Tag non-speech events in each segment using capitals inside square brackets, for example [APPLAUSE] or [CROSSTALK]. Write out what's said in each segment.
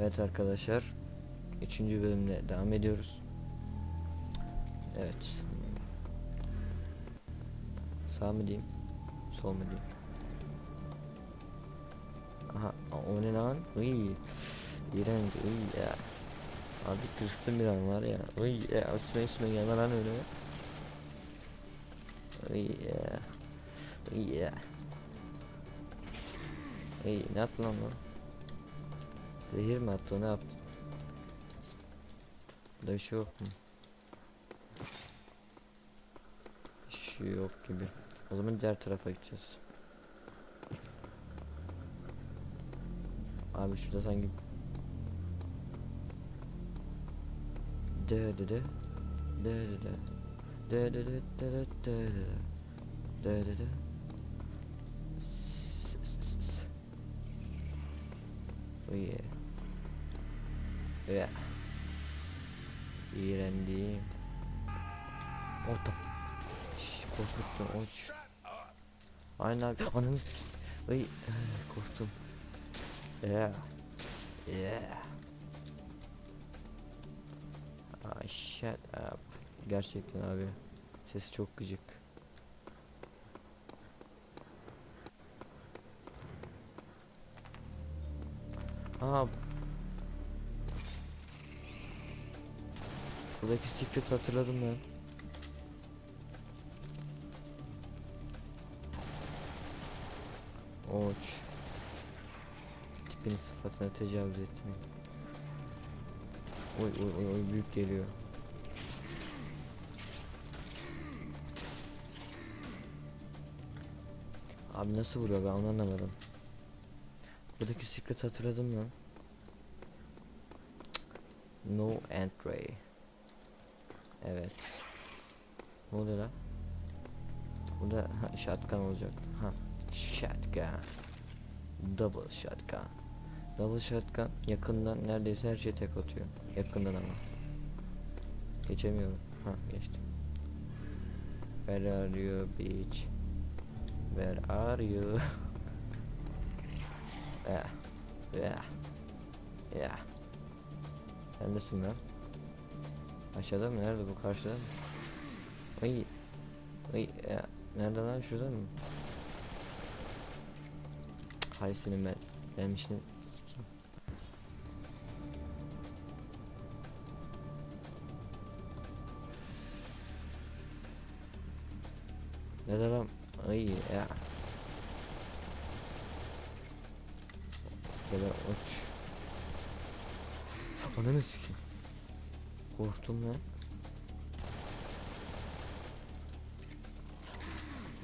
Evet arkadaşlar. Üçüncü bölümle devam ediyoruz. Evet. Sağ mı diyeyim? Sol mu diyeyim? Aha o ne lan? Iy. İğrenç. Iy ya. Abi kıstım bir an var ya. Iy ya. Üstüme üstüme gelme lan öyle. Iy ya. Iy ya. Iy ne yaptın lan lan? Zehir mi attı ne yaptı? Burada bir şey yok mu? Bir şey yok gibi. O zaman diğer tarafa gideceğiz. Abi şurada sanki de de de de de de de de de de de de de de de s- Oh yeah. Yeah. İğrendim. Orta. Korkuttum oç. Aynen abi. Ananı. Ay [SIGHS] korktum. Yeah. Yeah. Ay shut up. Gerçekten abi. Sesi çok gıcık. Aa. Buradaki secret hatırladım ben. Oç. Tipini sıfatına tecavüz. Oy oy oy oy büyük geliyor. Abi nasıl vuruyor ben onu anlamadım. Buradaki secret hatırladım lan. No entry. Evet. Ne oluyor lan? Burada ha, shotgun olacak. Ha, shotgun. Double shotgun. Double shotgun yakından neredeyse her şey tek atıyor. Yakından ama. Geçemiyorum. Ha geçtim. Where are you bitch? Where are you? [LAUGHS] yeah. Yeah. Yeah. Neredesin lan? Aşağıda mı? Nerede bu? Karşıda mı? Ay. Ay ya. Nerede lan? Şurada mı? Hay senin ben. Benim işini. Nerede lan? Ay ya. Gel uç. Ananı sikeyim. Korktum lan.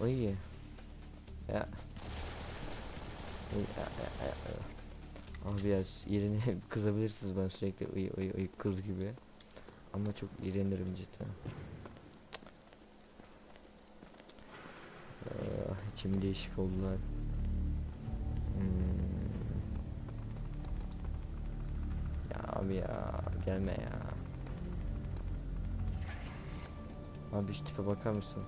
Oy. Ya. Ya. Abi ya yerini [LAUGHS] kızabilirsiniz ben sürekli uy uy uy kız gibi. Ama çok iğrenirim cidden. Ah, içim değişik oldu lan. Hmm. Ya abi ya gelme ya. Abi şu tipe bakar mısın?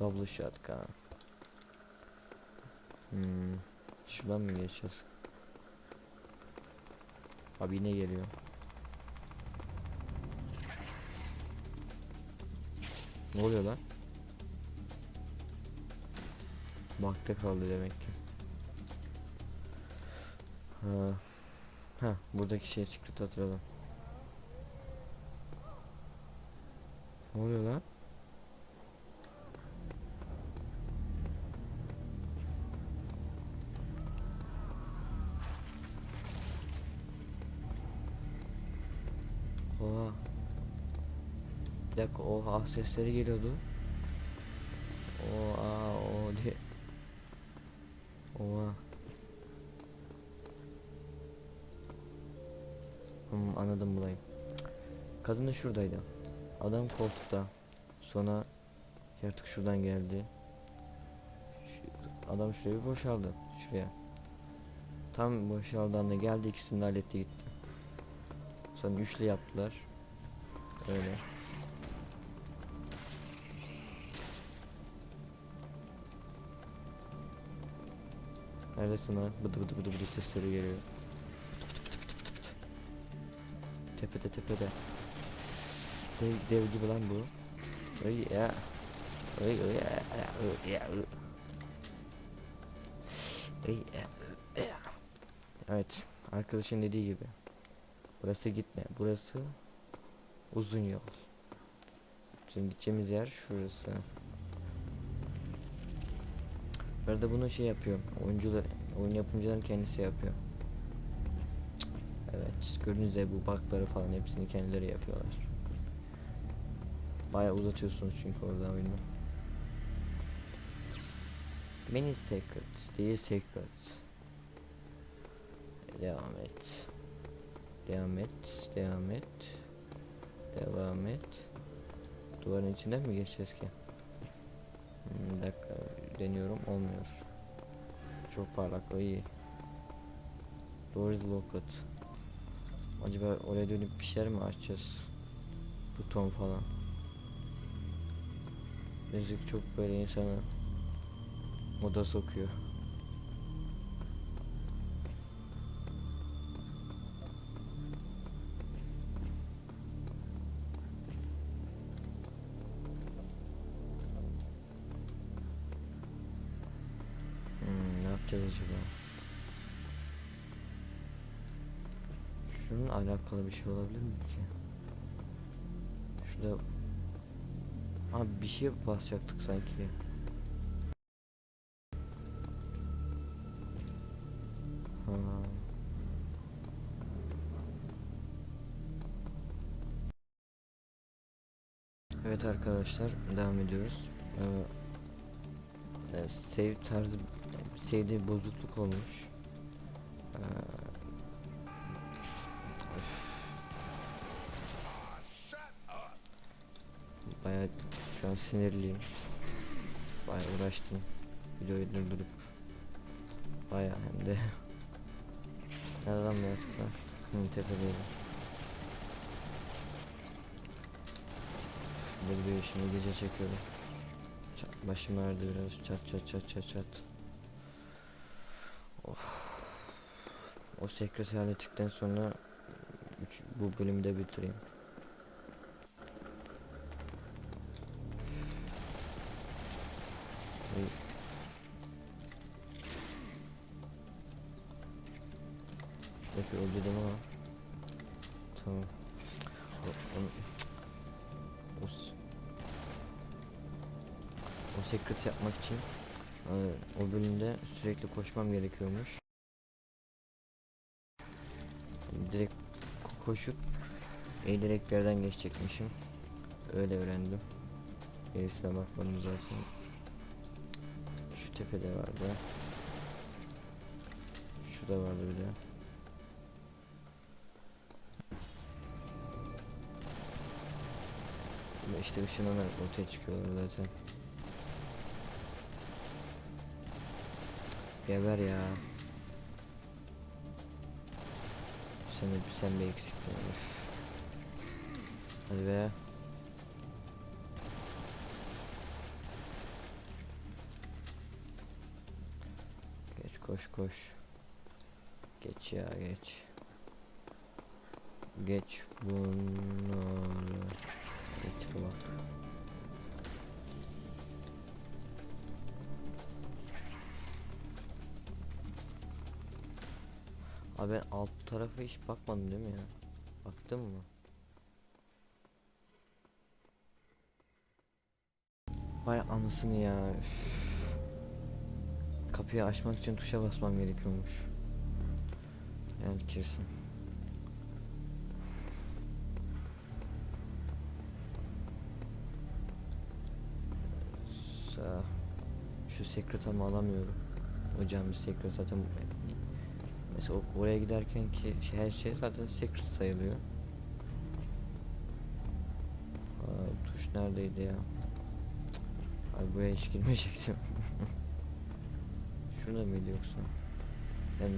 Double shotgun. Hmm. Şuradan mı geçeceğiz? Abi yine geliyor. Ne oluyor lan? Bakta kaldı demek ki. Ha. Ha, buradaki şey secret hatırladım. Ne oluyor lan? Oha. Bir dakika oha sesleri geliyordu. Oha o diye. Oha. Kadın da şuradaydı. Adam koltukta. Sonra yaratık şuradan geldi. Adam şuraya bir boşaldı. Şuraya. Tam boşaldı anda geldi ikisini de halletti gitti. Sonra üçlü yaptılar. Öyle. Neredesin lan? Bıdı bıdı bıdı bıdı sesleri geliyor. Tepede tepede. Dev, dev gibi lan bu. Ay ya. Ay ay ay. Ay ya, ay ya. Evet, arkadaşın dediği gibi. Burası gitme, burası uzun yol. Bizim gideceğimiz yer şurası. Bu arada bunu şey yapıyor. Oyuncular, oyun yapımcıların kendisi yapıyor. Evet, gördüğünüz gibi bu bakları falan hepsini kendileri yapıyorlar. Bayağı uzatıyorsunuz çünkü orada oyunu. Many secrets, değil secrets. Devam et. Devam et, devam et. Devam et. Duvarın içinden mi geçeceğiz ki? Hmm, bir dakika deniyorum olmuyor. Çok parlak o iyi. Door is locked. Acaba oraya dönüp bir şeyler mi açacağız? Buton falan. Müzik çok böyle insanı moda sokuyor. Hmm, ne yapacağız acaba? Şunun alakalı bir şey olabilir mi ki? Şurada Abi bir şey basacaktık sanki. Ha. Evet arkadaşlar devam ediyoruz. Ee, save tarzı save'de bozukluk olmuş. Ee, Bayağı şu an sinirliyim. Bayağı uğraştım. Videoyu durdurup. Bayağı hem de. [LAUGHS] Nereden mi yaptık lan? Hı, tepedeydi. Bir şimdi gece çekiyorum. Çat, başım ağrıdı biraz. Çat çat çat çat çat. Of. O sekreter hallettikten sonra üç, bu bölümü de bitireyim. Peki öldürdüm ama. Tamam. O, o, o secret yapmak için e, o bölümde sürekli koşmam gerekiyormuş. Direkt ko- koşup eğilerek bir yerden geçecekmişim. Öyle öğrendim. Gerisine bakmadım zaten. Tepede vardı. Şurada vardı bir de. İşte ışınlanarak ortaya çıkıyorlar zaten. Geber ya. Sen sen de eksiktin. Hadi be. Koş koş. Geç ya geç. Geç bunları. Getir bak. Abi alt tarafa hiç bakmadım değil mi ya? Baktım mı? Vay anasını ya. üf. Kapıyı açmak için tuşa basmam gerekiyormuş. Yani kesin. Sa şu sekretamı alamıyorum. Hocam bir sekret zaten mesela oraya giderken ki şey- her şey zaten secret sayılıyor. Aa, tuş neredeydi ya? Ay buraya hiç girmeyecektim. Şurada mıydı yoksa? Ben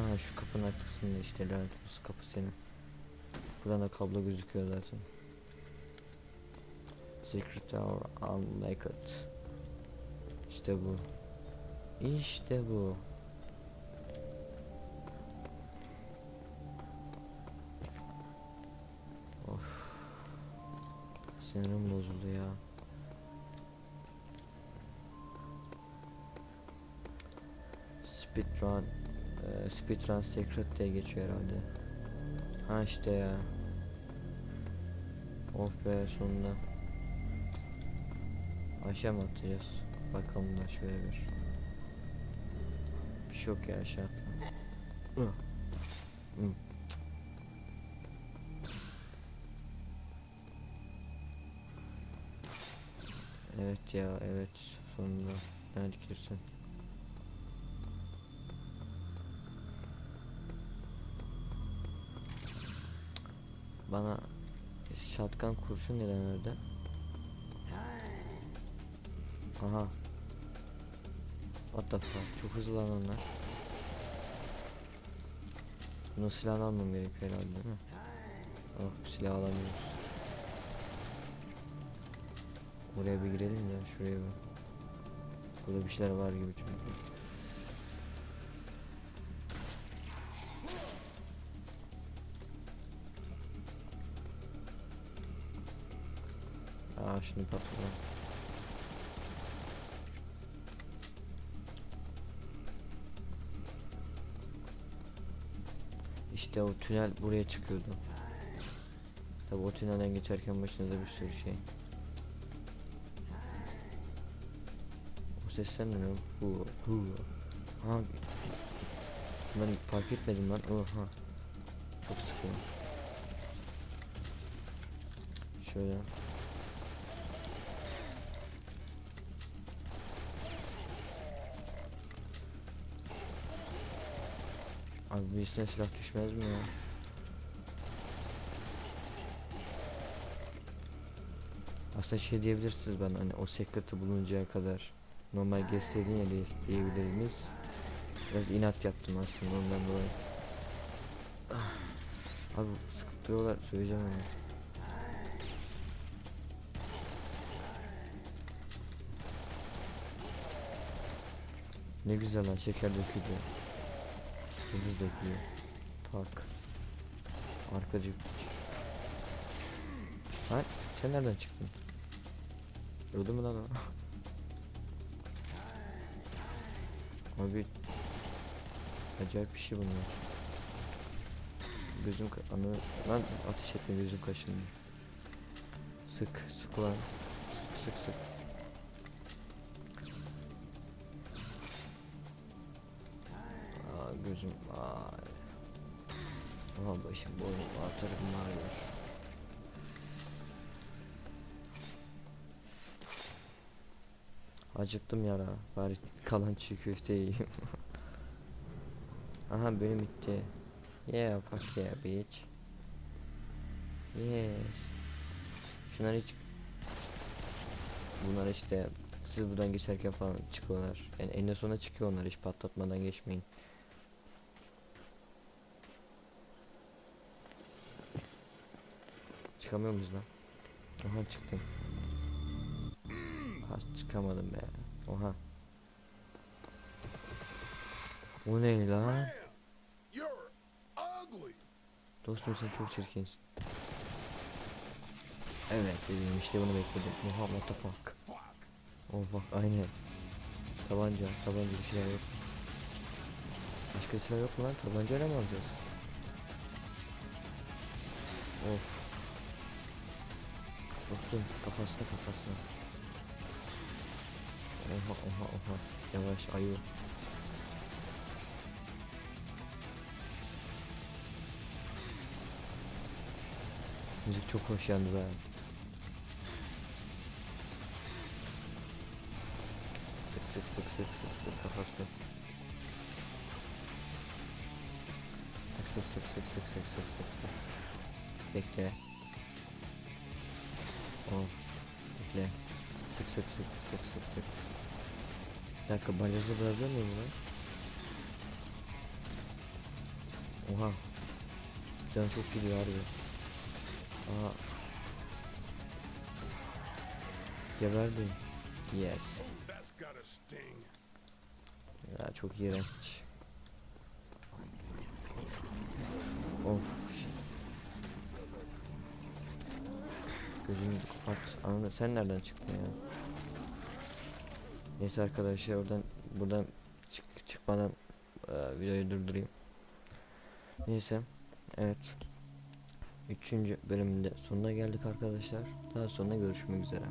Aha şu kapının arkasında işte lanet olsun kapı senin. Buradan da kablo gözüküyor zaten. Secret Tower Unlocked. İşte bu. İşte bu. Of. Sinirim bozuldu ya. Speedrun e, Speedrun Secret diye geçiyor herhalde. Ha işte ya. Of be sonunda. Aşağı mı atacağız? Bakalım da şöyle bir. Bir şey yok ya aşağı. Evet ya evet sonunda nerede girsin? Bana şatkan kurşun neden verdi? Aha. What the fuck? Çok hızlı lan onlar. Bunun silahını almam gerekiyor herhalde değil mi? Oh silah alamıyoruz. Oraya bir girelim ya şuraya bir. Burada bir şeyler var gibi çünkü. Aa şunu patlatalım. İşte o tünel buraya çıkıyordu. Tabi o tünelden geçerken başınıza bir sürü şey. O sesler ne lan? Hu hu. Ha. Ben fark etmedim lan. Oha. Çok sıkıyor. Şöyle. Abi birisine silah düşmez mi ya? Aslında şey diyebilirsiniz ben hani o secret'ı buluncaya kadar normal geçseydin ya diye, diyebiliriz. Biraz inat yaptım aslında ondan dolayı. Ah. Abi sıkıntıyorlar söyleyeceğim onu. Ne güzel lan şeker döküldü. Hızlı dökülüyor. Park. Arkacı. Lan sen nereden çıktın? Öldü mü lan o? [LAUGHS] Abi acayip bir şey bunlar. Gözüm anı lan ateş etme gözüm kaşındı. Sık sık lan. Sık sık sık. Gözüm ay. Aha başım boynum atarım ağrıyor. Acıktım yara. Bari kalan çiğ köfte yiyeyim. [LAUGHS] Aha benim bitti. Yeah fuck yeah bitch. Yes. Şunlar hiç Bunlar işte siz buradan geçerken falan çıkıyorlar. Yani en sona çıkıyor onlar hiç patlatmadan geçmeyin. Çıkamıyor muyuz lan? Oha çıktım. Ha çıkamadım be. Oha. O ne lan? Dostum sen çok çirkinsin. Evet bebeğim işte bunu bekledim. Oha what the fuck. Oh bak aynen. Tabanca, tabanca bir şeyler yok. Başka silah yok mu lan? Tabancayla mı alacağız? Of. Dostum kafasına kafasına. Oha oha oha. Yavaş ayı. Müzik çok hoş yalnız abi. Sık sık sık sık sık sık kafasına. Sık sık sık sık sık sık sık sık. Bekle. Oh. Bekle. Sık sık sık sık sık sık. Bir dakika balyozla bırakıyor muyum lan? Oha. Can çok gidiyor harbi. Aa. Geberdim. Yes. Ya çok iğrenç. Of. Gözünü kapat. Anladın sen nereden çıktın ya? Neyse arkadaşlar oradan buradan çık çıkmadan e, videoyu durdurayım. Neyse. Evet. Üçüncü bölümünde sonuna geldik arkadaşlar. Daha sonra görüşmek üzere.